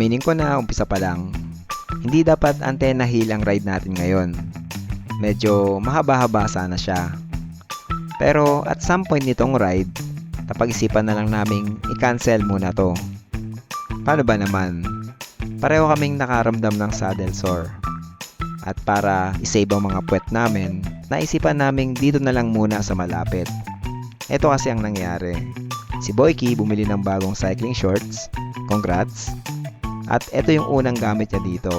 Aaminin ko na umpisa pa lang, hindi dapat antenna hill ang ride natin ngayon. Medyo mahaba-haba sana siya. Pero at some point nitong ride, napag-isipan na lang naming i-cancel muna to. Paano ba naman? Pareho kaming nakaramdam ng saddle sore. At para isave ang mga puwet namin, naisipan naming dito na lang muna sa malapit. Ito kasi ang nangyari. Si Boyki bumili ng bagong cycling shorts. Congrats! At ito yung unang gamit niya dito.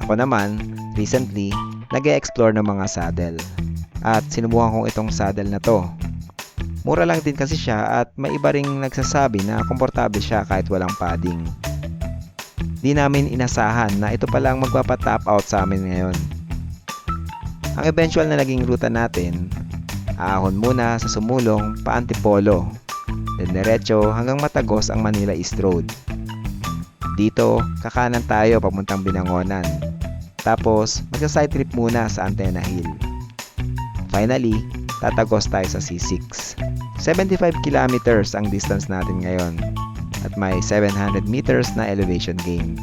Ako naman, recently, nag explore ng mga saddle. At sinubukan kong itong saddle na to. Mura lang din kasi siya at may iba ring nagsasabi na komportable siya kahit walang padding. Di namin inasahan na ito palang magpapa-top out sa amin ngayon. Ang eventual na naging ruta natin, ahon muna sa sumulong pa Antipolo, then diretso hanggang matagos ang Manila East Road. Dito, kakanan tayo papuntang Binangonan. Tapos, magsa-side trip muna sa Antenna Hill. Finally, tatagos tayo sa C6. 75 kilometers ang distance natin ngayon at may 700 meters na elevation gain.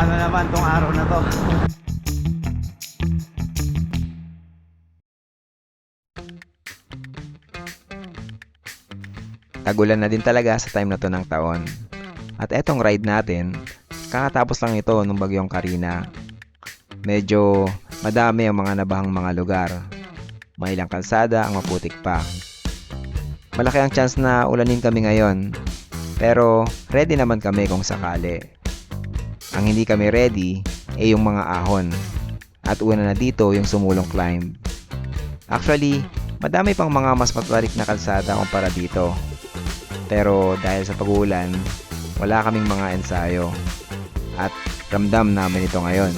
Na naman tong araw na to. Tagulan na din talaga sa time na to ng taon. At etong ride natin, kakatapos lang ito nung bagyong Karina. Medyo madami ang mga nabahang mga lugar. May ilang kalsada ang maputik pa. Malaki ang chance na ulanin kami ngayon. Pero ready naman kami kung sakali. Ang hindi kami ready ay yung mga ahon. At una na dito yung sumulong climb. Actually, madami pang mga mas matwarik na kalsada kumpara dito. Pero dahil sa pag-uulan, wala kaming mga ensayo. At ramdam namin ito ngayon.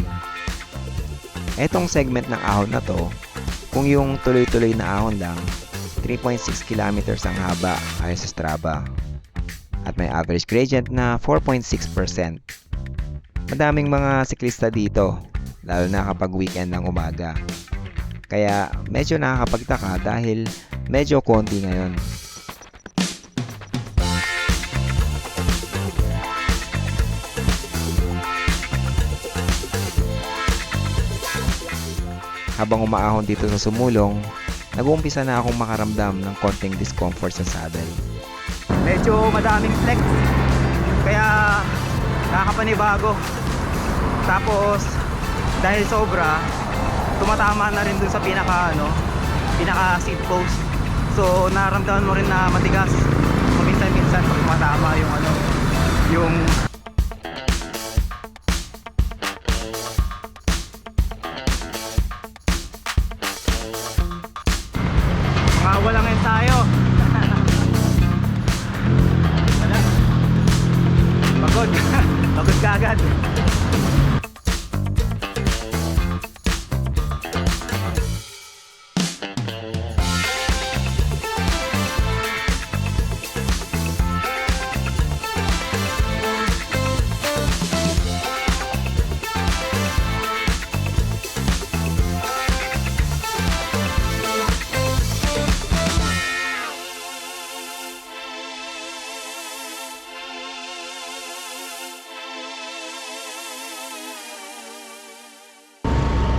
Etong segment ng ahon na to, kung yung tuloy-tuloy na ahon lang, 3.6 kilometers ang haba ayon sa Strava. At may average gradient na 4.6%. Madaming mga siklista dito, lalo na kapag weekend ng umaga. Kaya medyo nakakapagtaka dahil medyo konti ngayon. Habang umaahon dito sa sumulong, nag-uumpisa na akong makaramdam ng konting discomfort sa saddle. Medyo madaming flex. Kaya nakakapanibago. Tapos dahil sobra, tumatama na rin dun sa pinaka ano, pinaka seat post. So nararamdaman mo rin na matigas. Paminsan-minsan pag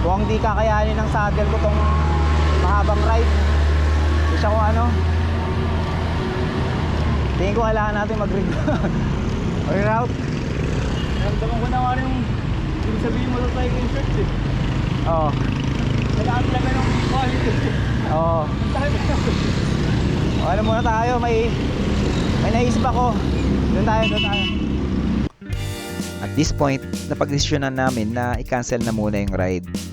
Kung di kakayanin ng saddle ko tong mahabang ride. Hindi siya kung ano. Tingin ko kailangan natin mag-reroute. Naramdaman ko na nga rin yung yung sabihin mo sa cycling shirts eh. Oo. Kailangan talaga ng quality. Oo. O, ano muna tayo, may may naisip ako. Doon tayo, doon tayo. At this point, napagdesisyonan namin na i-cancel na muna yung ride.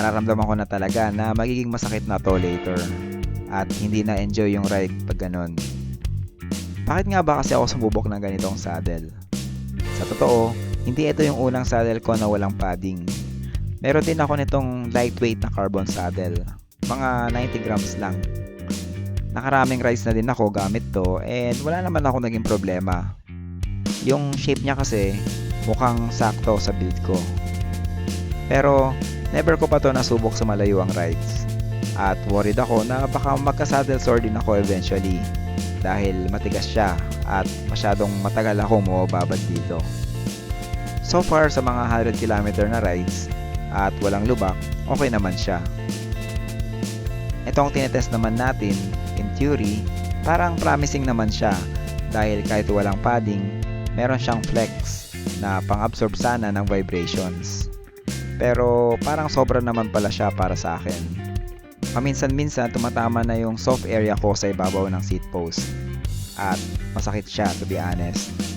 Nararamdaman ko na talaga na magiging masakit na to later. At hindi na enjoy yung ride pag ganun. Bakit nga ba kasi ako sumubok ng ganitong saddle? Sa totoo, hindi ito yung unang saddle ko na walang padding. Meron din ako nitong lightweight na carbon saddle. Mga 90 grams lang. Nakaraming rides na din ako gamit to and wala naman ako naging problema. Yung shape niya kasi mukhang sakto sa build ko. Pero never ko pa to nasubok sa malayuang rides. At worried ako na baka magka-saddle sore din ako eventually dahil matigas siya at masyadong matagal ako mababad dito. So far sa mga 100 km na rides at walang lubak, okay naman siya. Itong tinetest naman natin, in theory, parang promising naman siya dahil kahit walang padding, meron siyang flex na pang-absorb sana ng vibrations. Pero parang sobra naman pala siya para sa akin. Paminsan-minsan tumatama na yung soft area ko sa ibabaw ng seat post. At masakit siya to be honest.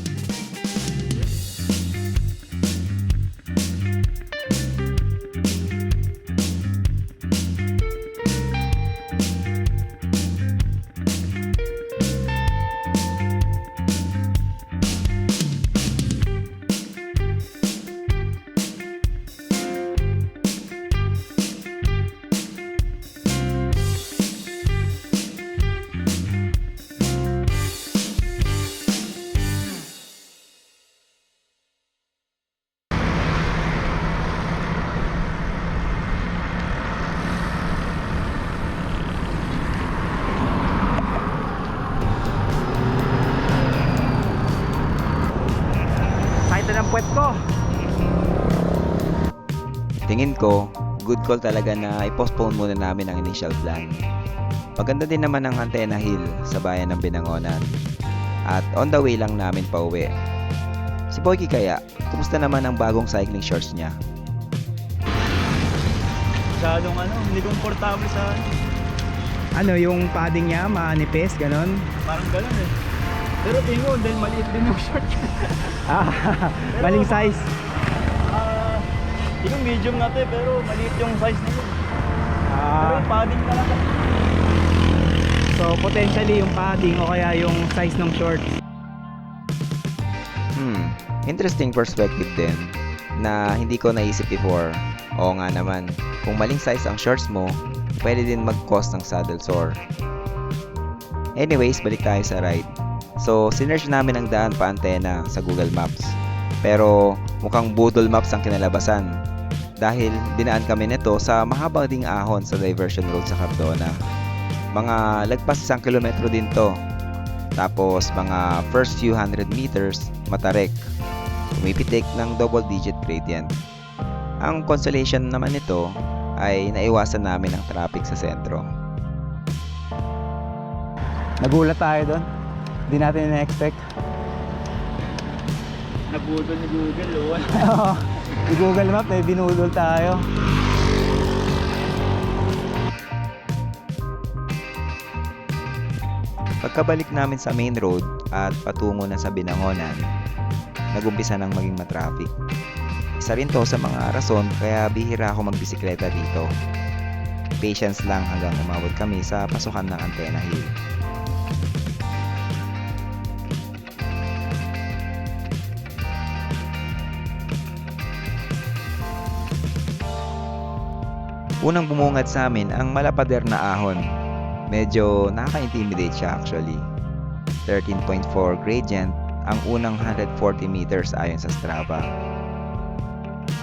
Tingin ko, good call talaga na i-postpone muna namin ang initial plan. Maganda din naman ang Antena Hill sa bayan ng Binangonan. At on the way lang namin pa uwi. Si Boyki kaya, kumusta naman ang bagong cycling shorts niya? Masyadong ano, hindi komportable sa ano. Ano, yung padding niya, manipis, ganon. Parang ganun eh. Pero tingin ko, dahil maliit din yung short. Ah, maling size. Yung medium na to eh, pero maliit yung size nito. Pero Ah, yung padding talaga. so potentially yung padding o kaya yung size ng shorts. Hmm, interesting perspective din na hindi ko naisip before. Oo nga naman, kung maling size ang shorts mo, pwede din mag-cause ng saddle sore. Anyways, balik tayo sa ride. So, sinerge namin ang daan pa antena sa Google Maps. Pero mukhang Boodle Maps ang kinalabasan dahil dinaan kami nito sa mahabang ding ahon sa diversion road sa Cardona. Mga lagpas isang kilometro din to. Tapos mga first few hundred meters, matarek. Pumipitik ng double digit gradient. Ang consolation naman nito ay naiwasan namin ang traffic sa sentro. Nagulat tayo doon. Hindi natin na-expect. Nabudol ni Google, oh. Oo. Di Google Map, may binudol tayo. Pagkabalik namin sa main road at patungo na sa Binangonan, nagumpisa ng maging matraffic. Isa rin to sa mga rason kaya bihira ako magbisikleta dito. Patience lang hanggang umabot kami sa pasukan ng Antena Hill. Unang bumungad sa amin ang malapader na ahon medyo nakaka-intimidate siya actually. 13.4 gradient ang unang 140 meters ayon sa Strava.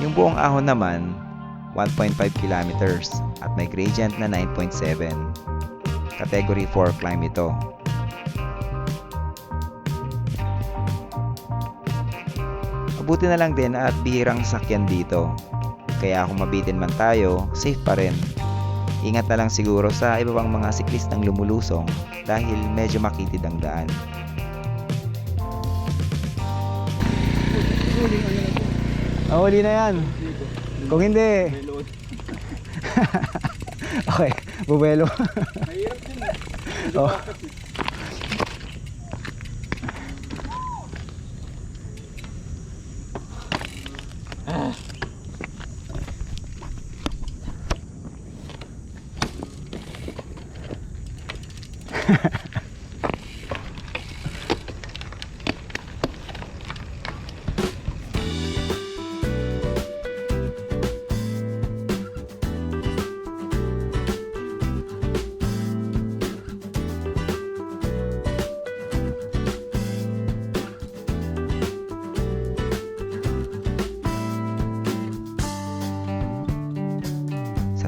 Yung buong ahon naman, 1.5 kilometers at may gradient na 9.7. Category 4 climb ito. Mabuti na lang din at bihirang sakyan dito. Kaya kung mabitin man tayo, safe pa rin. Ingat na lang siguro sa iba pang mga siklistang lumulusong dahil medyo makitid ang daan. Oh, huli na yan. Kung hindi, okay, buwelo. Mahirap din eh. oh.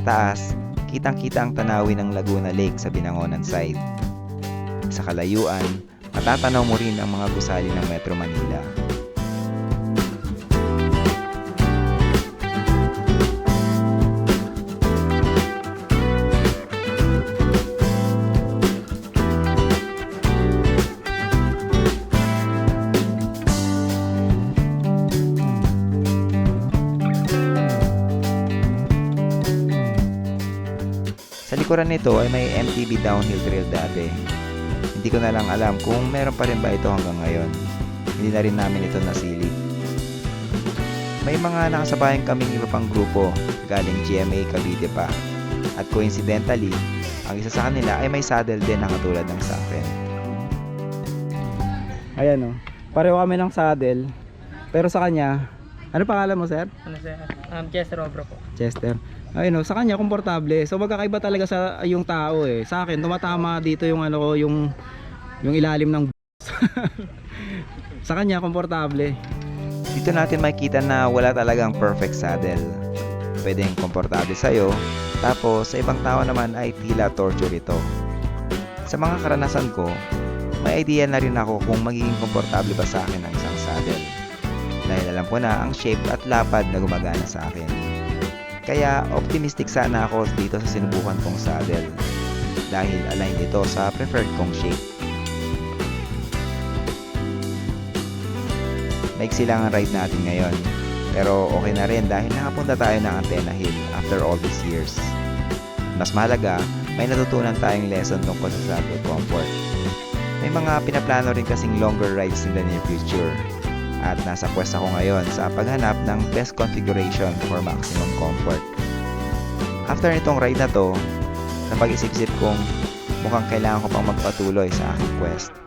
Taas, kitang-kita ang tanawin ng Laguna Lake sa Binangonan side. Sa kalayuan, matatanaw mo rin ang mga gusali ng Metro Manila. Likuran nito ay may MTB downhill trail dati. Hindi ko na lang alam kung meron pa rin ba ito hanggang ngayon. Hindi na rin namin ito nasilip. May mga nakasabayan kaming iba pang grupo galing GMA Cavite pa. At coincidentally, ang isa sa kanila ay may saddle din na katulad ng sa akin. Ayan oh. Pareho kami ng saddle. Pero sa kanya, ano pangalan mo sir? Ano sir? Um, Chester Obra po. Chester. Ayun oh, sa kanya komportable. So magkakaiba talaga sa yung tao eh. Sa akin tumatama dito yung ano yung yung ilalim ng Sa kanya komportable. Dito natin makikita na wala talagang perfect saddle. Pwedeng komportable sa'yo, tapos sa ibang tao naman ay tila torture ito. Sa mga karanasan ko, may idea na rin ako kung magiging komportable ba sa akin ang isang saddle. Dahil alam ko na ang shape at lapad na gumagana sa akin. Kaya optimistic sana ako dito sa sinubukan kong saddle. Dahil align ito sa preferred kong shape. Maiksi lang ang ride natin ngayon. Pero okay na rin dahil nakapunta tayo ng Antena Hill after all these years. Mas mahalaga, may natutunan tayong lesson tungkol sa saddle comfort. May mga pinaplano rin kasing longer rides in the near future. At nasa quest ako ngayon sa paghanap ng best configuration for maximum comfort. After nitong ride na to, napag-isip-isip kong mukhang kailangan ko pang magpatuloy sa aking quest.